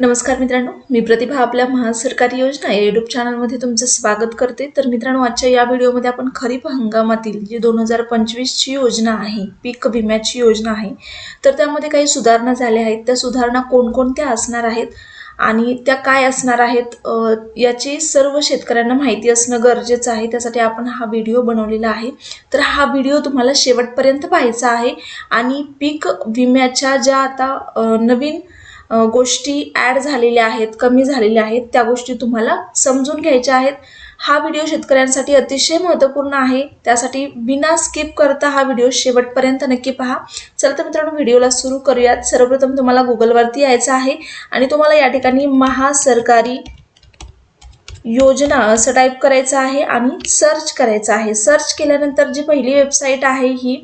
नमस्कार मित्रांनो मी प्रतिभा आपल्या महासरकारी योजना या युट्यूब चॅनलमध्ये तुमचं स्वागत करते. तर मित्रांनो आजच्या या व्हिडिओमध्ये आपण खरीप हंगामातील जी दोन हजार पंचवीसची योजना आहे पीक विम्याची योजना आहे तर त्यामध्ये काही सुधारणा झाल्या आहेत. त्या सुधारणा कोणकोणत्या असणार आहेत आणि त्या काय असणार आहेत याची सर्व शेतकऱ्यांना माहिती असणं गरजेचं आहे. त्यासाठी आपण हा व्हिडिओ बनवलेला आहे. तर हा व्हिडिओ तुम्हाला शेवटपर्यंत पाहायचा आहे आणि पीक विम्याच्या ज्या आता नवीन गोष्टी ॲड झालेल्या आहेत कमी झालेल्या आहेत त्या गोष्टी तुम्हाला समजून घ्यायच्या आहेत. हा व्हिडिओ शेतकऱ्यांसाठी अतिशय महत्त्वपूर्ण आहे. त्यासाठी बिना स्किप करता हा व्हिडिओ शेवटपर्यंत नक्की पहा. चला तर मित्रांनो व्हिडिओला सुरू करूयात. सर्वप्रथम तुम्हाला गुगलवरती यायचं आहे आणि तुम्हाला या ठिकाणी महासरकारी योजना असं टाईप करायचं आहे आणि सर्च करायचं आहे. सर्च केल्यानंतर जी पहिली वेबसाईट आहे ही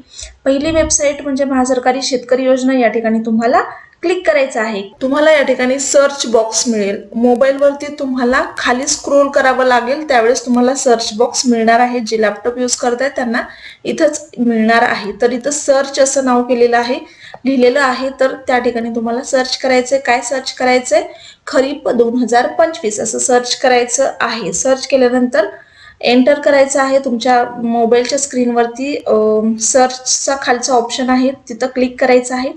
पहिली वेबसाईट म्हणजे महासरकारी शेतकरी योजना या ठिकाणी तुम्हाला क्लिक करायचं आहे. तुम्हाला या ठिकाणी सर्च बॉक्स मिळेल. मोबाईलवरती तुम्हाला खाली स्क्रोल करावं लागेल. त्यावेळेस तुम्हाला सर्च बॉक्स मिळणार आहे. जे लॅपटॉप यूज करताय त्यांना इथंच मिळणार आहे. तर इथं सर्च असं नाव केलेलं आहे. लिहिलेलं आहे. तर त्या ठिकाणी तुम्हाला सर्च करायचंय. काय सर्च करायचंय? खरीप दोन हजार पंचवीस असं सर्च करायचं आहे. सर्च केल्यानंतर एंटर करायचं आहे तुमच्या मोबाईलच्या स्क्रीनवरती सर्चचा खालचा ऑप्शन आहे तिथं क्लिक करायचं आहे.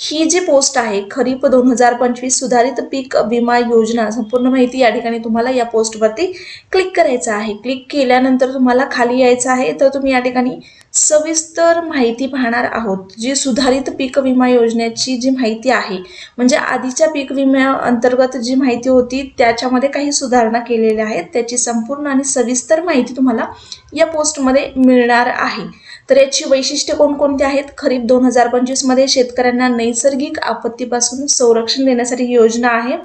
ही जी पोस्ट आहे खरीप दोन हजार पंचवीस सुधारित पीक विमा योजना संपूर्ण माहिती या ठिकाणी तुम्हाला या पोस्टवरती क्लिक करायचं आहे. क्लिक केल्यानंतर तुम्हाला खाली यायचं आहे तर तुम्ही या ठिकाणी सविस्तर माहिती पाहणार आहोत जी सुधारित पीक विमा योजनेची जी माहिती आहे म्हणजे आधीच्या पीक विम्या अंतर्गत जी माहिती होती त्याच्यामध्ये काही सुधारणा केलेल्या आहेत त्याची संपूर्ण आणि सविस्तर माहिती तुम्हाला या पोस्टमध्ये मिळणार आहे. तर याची वैशिष्ट्ये कोणकोणती आहेत? खरीप दोन हजार पंचवीसमध्ये शेतकऱ्यांना नैसर्गिक आपत्तीपासून संरक्षण देण्यासाठी योजना आहे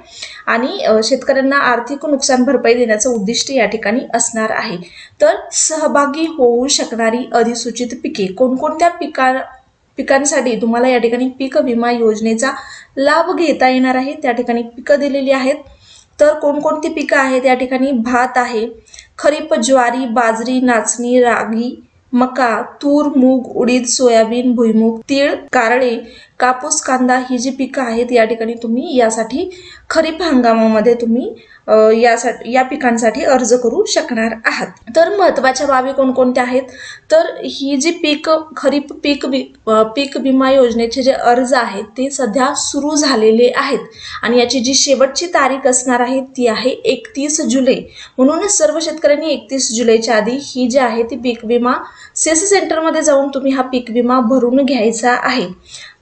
आणि शेतकऱ्यांना आर्थिक नुकसान भरपाई देण्याचं उद्दिष्ट या ठिकाणी असणार आहे. तर सहभागी होऊ शकणारी अधिसूचित पिके कोणकोणत्या पिका पिकांसाठी तुम्हाला या ठिकाणी पीक विमा योजनेचा लाभ घेता येणार आहे? त्या ठिकाणी पिकं दिलेली आहेत. तर कोणकोणती पिकं आहेत? या ठिकाणी भात आहे खरीप ज्वारी बाजरी नाचणी रागी मका तूर मूग उडीद सोयाबीन भुईमूग तीळ कारळे कापूस कांदा ही जी पिकं आहेत या ठिकाणी तुम्ही यासाठी खरीप हंगामामध्ये तुम्ही यासाठी या पिकांसाठी अर्ज करू शकणार आहात. तर महत्त्वाच्या बाबी कोणकोणत्या आहेत? तर ही जी पीक खरीप पीक वि पीक विमा योजनेचे जे अर्ज आहेत ते सध्या सुरू झालेले आहेत. आणि याची जी शेवटची तारीख असणार आहे ती आहे एकतीस जुलै. म्हणून सर्व शेतकऱ्यांनी एकतीस जुलैच्या आधी ही जी आहे ती पीक विमा सेस सेंटरमध्ये जाऊन तुम्ही हा पीक विमा भरून घ्यायचा आहे.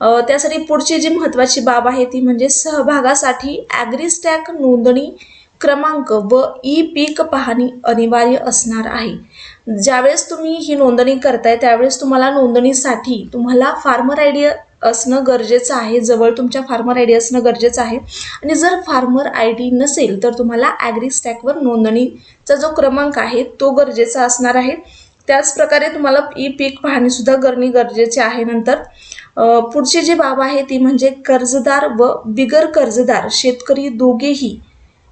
त्यासाठी पुढची जी महत्त्वाची बाब आहे ती म्हणजे सहभागासाठी ॲग्रीस्टॅक नोंदणी क्रमांक व ई पीक पाहणी अनिवार्य असणार आहे. ज्यावेळेस तुम्ही ही नोंदणी करताय त्यावेळेस तुम्हाला नोंदणीसाठी तुम्हाला फार्मर आय डी असणं गरजेचं आहे. जवळ तुमच्या फार्मर आय डी असणं गरजेचं आहे. आणि जर फार्मर आय डी नसेल तर तुम्हाला ॲग्रीस्टॅकवर नोंदणीचा जो क्रमांक आहे तो गरजेचा असणार आहे. त्याचप्रकारे तुम्हाला ई पीक पाहणीसुद्धा करणे गरजेचे आहे. नंतर पुढची जी बाब आहे ती म्हणजे कर्जदार व बिगर कर्जदार शेतकरी दोघेही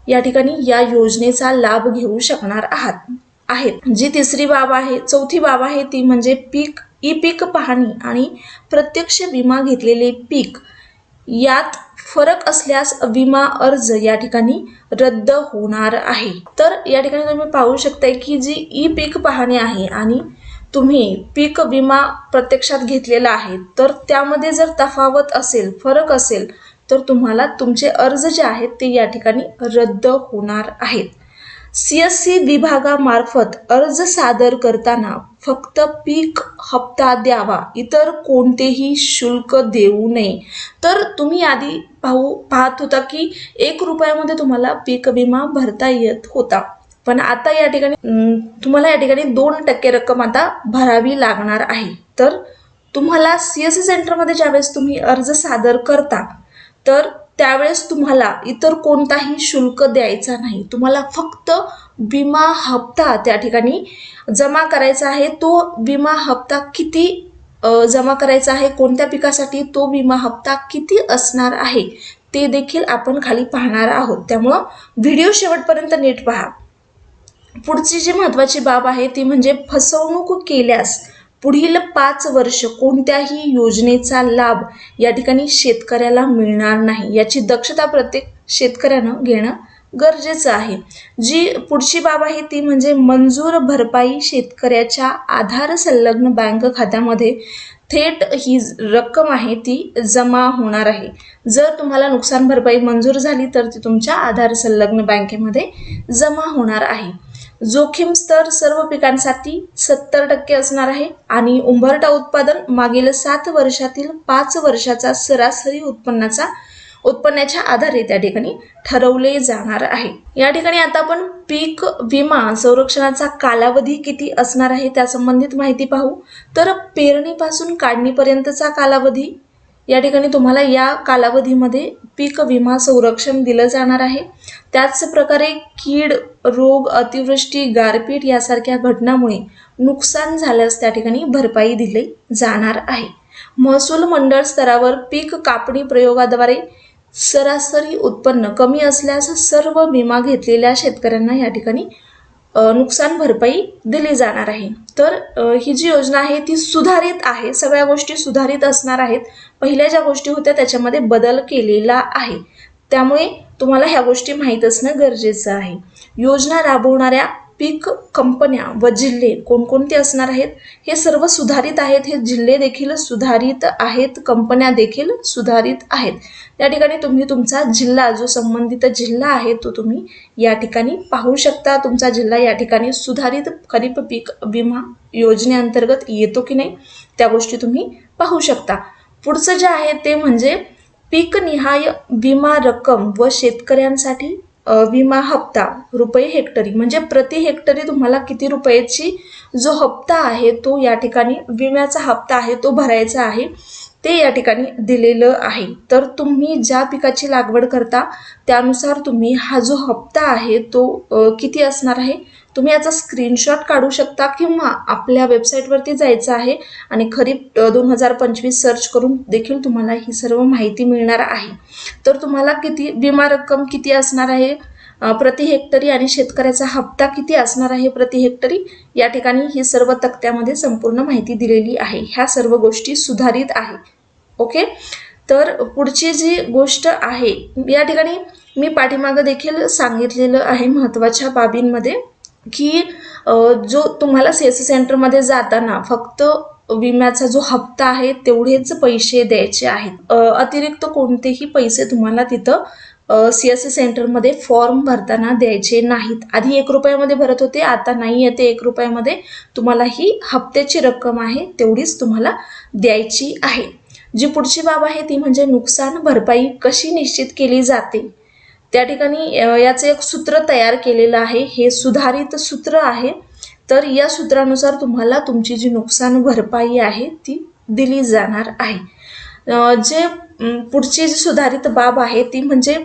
या ठिकाणी या योजनेचा लाभ घेऊ शकणार आहात आहेत. जी तिसरी बाब आहे चौथी बाब आहे ती म्हणजे पीक ई पीक पाहणी आणि प्रत्यक्ष विमा घेतलेले पीक. यात फरक असल्यास विमा अर्ज या ठिकाणी रद्द होणार आहे. तर या ठिकाणी तुम्ही पाहू शकताय की जी ई पीक पाहणी आहे आणि तुम्ही पीक विमा प्रत्यक्षात घेतलेला आहे तर त्यामध्ये जर तफावत असेल फरक असेल तर तुम्हाला तुमचे अर्ज जे आहेत ते या ठिकाणी रद्द होणार आहेत. सी एस सी विभागामार्फत अर्ज सादर करताना फक्त पीक हप्ता द्यावा इतर कोणतेही शुल्क देऊ नये. तर तुम्ही आधी पाहू पाहत होता की एक रुपयामध्ये तुम्हाला पीक विमा भरता येत होता. पण आता या ठिकाणी तुम्हाला या ठिकाणी दोन टक्के रक्कम आता भरावी लागणार आहे. तर तुम्हाला सी एस सी सेंटरमध्ये ज्यावेळेस तुम्ही अर्ज सादर करता तर त्यावेळेस तुम्हाला इतर कोणताही शुल्क द्यायचा नाही. तुम्हाला फक्त विमा हप्ता त्या ठिकाणी जमा करायचा आहे. तो विमा हप्ता किती जमा करायचा आहे कोणत्या पिकासाठी तो विमा हप्ता किती असणार आहे ते देखील आपण खाली पाहणार आहोत. त्यामुळं व्हिडिओ शेवटपर्यंत नीट पहा. पुढची जी महत्त्वाची बाब आहे ती म्हणजे फसवणूक केल्यास पुढील पाच वर्ष कोणत्याही योजनेचा लाभ या ठिकाणी शेतकऱ्याला मिळणार नाही. याची दक्षता प्रत्येक शेतकऱ्यानं घेणं गरजेचं आहे. जी पुढची बाब आहे ती म्हणजे मंजूर भरपाई शेतकऱ्याच्या आधार संलग्न बँक खात्यामध्ये थेट ही रक्कम आहे ती जमा होणार आहे. जर तुम्हाला नुकसान भरपाई मंजूर झाली तर ती तुमच्या आधार संलग्न बँकेमध्ये जमा होणार आहे. जोखीम स्तर सर्व पिकांसाठी सत्तर टक्के असणार आहे आणि उंबरटा उत्पादन मागील सात वर्षातील पाच वर्षाचा सरासरी उत्पन्नाचा उत्पन्नाच्या आधारे त्या ठिकाणी ठरवले जाणार आहे. या ठिकाणी आता आपण पीक विमा संरक्षणाचा कालावधी किती असणार आहे त्या संबंधित माहिती पाहू. तर पेरणीपासून काढणीपर्यंतचा कालावधी या ठिकाणी तुम्हाला या कालावधीमध्ये पीक विमा संरक्षण दिलं जाणार आहे. त्याच प्रकारे कीड रोग अतिवृष्टी गारपीट यासारख्या घटनामुळे नुकसान झाल्यास त्या ठिकाणी भरपाई दिली जाणार आहे. महसूल मंडळ स्तरावर पीक कापणी प्रयोगाद्वारे सरासरी उत्पन्न कमी असल्यास सर्व विमा घेतलेल्या शेतकऱ्यांना या ठिकाणी नुकसान भरपाई दिली जाणार आहे. तर ही जी योजना आहे ती सुधारित आहे. सगळ्या गोष्टी सुधारित असणार आहेत. पहिल्या ज्या गोष्टी होत्या त्याच्यामध्ये बदल केलेला आहे. त्यामुळे तुम्हाला ह्या गोष्टी माहीत असणं गरजेचं आहे. योजना राबवणाऱ्या पीक कंपन्या व जिल्हे कोणकोणते असणार आहेत हे सर्व सुधारित आहेत. हे जिल्हे देखील सुधारित आहेत कंपन्या देखील सुधारित आहेत. या ठिकाणी तुम्ही तुमचा जिल्हा जो संबंधित जिल्हा आहे तो तुम्ही या ठिकाणी पाहू शकता. तुमचा जिल्हा या ठिकाणी सुधारित खरीप पीक विमा योजनेअंतर्गत येतो की नाही त्या गोष्टी तुम्ही पाहू शकता. पुढचं जे आहे ते म्हणजे पीकनिहाय विमा रक्कम व शेतकऱ्यांसाठी विमा हप्ता रुपये हेक्टरी म्हणजे प्रति हेक्टरी तुम्हाला किती रुपयाची जो हप्ता आहे तो या ठिकाणी विम्याचा हप्ता आहे तो भरायचा आहे. ते या ठिकाणी दिलेलं आहे. तर तुम्ही ज्या पिकाची लागवड करता त्यानुसार तुम्ही हा जो हप्ता आहे तो किती असणार आहे? तुम्ही याचा स्क्रीनशॉट काढू शकता किंवा आपल्या वेबसाईटवरती जायचं आहे आणि खरीप दोन हजार पंचवीस सर्च करून देखील तुम्हाला ही सर्व माहिती मिळणार आहे. तर तुम्हाला किती विमा रक्कम किती असणार आहे? प्रति हेक्टरी आणि शेतकऱ्याचा हप्ता किती असणार आहे प्रति हेक्टरी? या ठिकाणी ही सर्व तक्त्यामध्ये संपूर्ण माहिती दिलेली आहे. ह्या सर्व गोष्टी सुधारित आहे. ओके? तर पुढची जी गोष्ट आहे या ठिकाणी मी पाठीमागं देखील सांगितलेलं आहे महत्त्वाच्या बाबींमध्ये की जो तुम्हाला सी एस सी सेंटरमध्ये जाताना फक्त विम्याचा जो हप्ता आहे तेवढेच पैसे द्यायचे आहेत. अतिरिक्त कोणतेही पैसे तुम्हाला तिथं सी एस सी सेंटरमध्ये फॉर्म भरताना द्यायचे नाहीत. आधी एक रुपयामध्ये भरत होते आता नाही येते एक रुपयामध्ये तुम्हाला ही हप्त्याची रक्कम आहे तेवढीच तुम्हाला द्यायची आहे. जी पुढची बाब आहे ती म्हणजे नुकसान भरपाई कशी निश्चित केली जाते? त्या ठिकाणी याचं एक सूत्र तयार केलेलं आहे. हे सुधारित सूत्र आहे. तर या सूत्रानुसार तुम्हाला तुमची जी नुकसान भरपाई आहे ती दिली जाणार आहे. जे पुढची जी सुधारित बाब आहे ती म्हणजे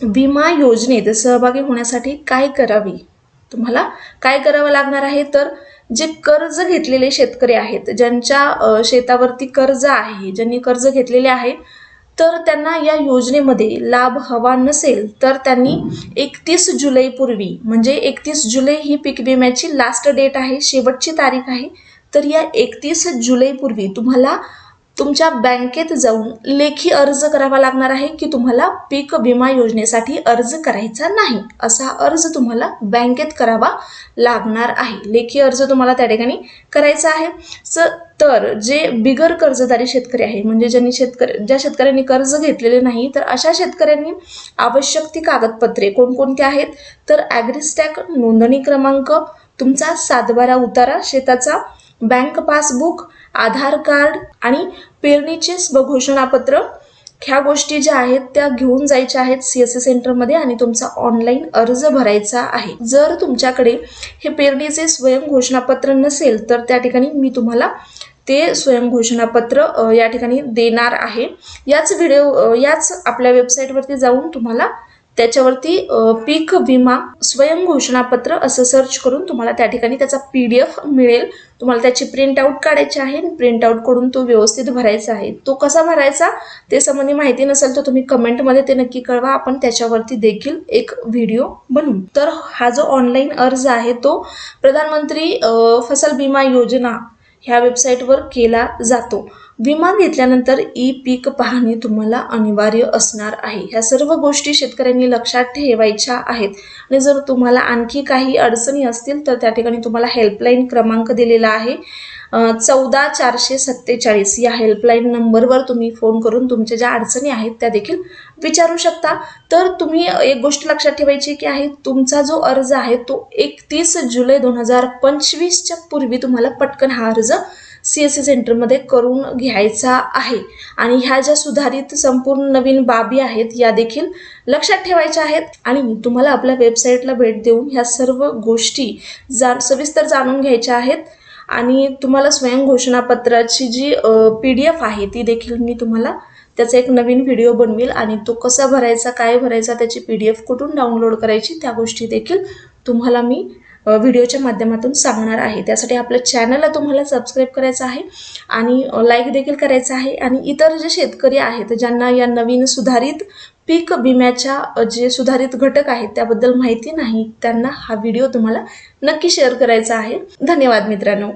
विमा योजनेत सहभागी होण्यासाठी काय करावे? तुम्हाला काय करावं लागणार आहे? तर जे कर्ज घेतलेले शेतकरी आहेत ज्यांच्या शेतावरती कर्ज आहे ज्यांनी कर्ज घेतलेले आहे तर त्यांना या योजनेमध्ये लाभ हवा नसेल तर त्यांनी एकतीस जुलैपूर्वी म्हणजे एकतीस जुलै ही पीक विम्याची लास्ट डेट आहे शेवटची तारीख आहे तर या एकतीस जुलैपूर्वी तुम्हाला तुमच्या बँकेत जाऊन लेखी अर्ज करावा लागणार आहे की तुम्हाला पीक विमा योजनेसाठी अर्ज करायचा नाही? असा अर्ज तुम्हाला बँकेत करावा लागणार आहे. लेखी अर्ज तुम्हाला त्या ठिकाणी करायचा आहे. स तर जे बिगर कर्जदारी शेतकरी आहे म्हणजे ज्यांनी शेतकरी ज्या शेतकऱ्यांनी कर्ज घेतलेले नाही तर अशा शेतकऱ्यांनी आवश्यक ती कागदपत्रे कोणकोणती आहेत? तर ॲग्रिस्टॅक नोंदणी क्रमांक तुमचा सातबारा उतारा शेताचा बँक पासबुक आधार कार्ड आणि पेरणीचे स्वघोषणापत्र ह्या गोष्टी ज्या आहेत त्या घेऊन जायच्या आहेत सी एस सी सेंटरमध्ये आणि तुमचा ऑनलाईन अर्ज भरायचा आहे. जर तुमच्याकडे हे पेरणीचे स्वयंघोषणापत्र नसेल तर त्या ठिकाणी मी तुम्हाला ते स्वयंघोषणापत्र घोषणापत्र या ठिकाणी देणार आहे. याच व्हिडिओ याच आपल्या वेबसाईटवरती जाऊन तुम्हाला त्याच्यावरती पीक विमा स्वयंघोषणापत्र असं सर्च करून तुम्हाला त्या ठिकाणी त्याचा पी डी एफ मिळेल. तुम्हाला त्याची प्रिंट आऊट काढायची आहे. प्रिंट आऊट करून तो व्यवस्थित भरायचा आहे. तो कसा भरायचा? ते संबंधी माहिती नसेल तर तुम्ही कमेंटमध्ये ते नक्की कळवा. आपण त्याच्यावरती देखील एक व्हिडिओ बनवू. तर हा जो ऑनलाईन अर्ज आहे तो प्रधानमंत्री फसल बिमा योजना ह्या वेबसाईटवर केला जातो. विमा घेतल्यानंतर ई पीक पाहणी तुम्हाला अनिवार्य असणार आहे. ह्या सर्व गोष्टी शेतकऱ्यांनी लक्षात ठेवायच्या आहेत. आणि जर तुम्हाला आणखी काही अडचणी असतील तर त्या ठिकाणी तुम्हाला हेल्पलाईन क्रमांक दिलेला आहे. चौदा चारशे सत्तेचाळीस या हेल्पलाईन नंबरवर तुम्ही फोन करून तुमच्या ज्या अडचणी आहेत त्या देखील विचारू शकता. तर तुम्ही एक गोष्ट लक्षात ठेवायची की आहे तुमचा जो अर्ज आहे तो एकतीस जुलै दोन हजार पंचवीसच्या पूर्वी तुम्हाला पटकन हा अर्ज सी एस सी सेंटरमध्ये करून घ्यायचा आहे. आणि ह्या ज्या सुधारित संपूर्ण नवीन बाबी आहेत या देखील लक्षात ठेवायच्या आहेत. आणि तुम्हाला आपल्या वेबसाईटला भेट देऊन ह्या सर्व गोष्टी जा सविस्तर जाणून घ्यायच्या आहेत. आणि तुम्हाला स्वयंघोषणापत्राची जी पी डी एफ आहे ती देखील मी तुम्हाला त्याचा एक नवीन व्हिडिओ बनवेल. आणि तो कसा भरायचा काय भरायचा त्याची पी डी एफ कुठून डाउनलोड करायची त्या गोष्टी देखील तुम्हाला मी व्हिडिओच्या माध्यमातून सांगणार आहे. त्यासाठी आपल्या चॅनलला तुम्हाला सबस्क्राईब करायचं आहे आणि लाईक देखील करायचं आहे आणि इतर जे शेतकरी आहेत ज्यांना या नवीन सुधारित पीक विम्याच्या जे सुधारित घटक आहेत त्याबद्दल माहिती नाही त्यांना हा व्हिडिओ तुम्हाला नक्की शेअर करायचा आहे. धन्यवाद मित्रांनो.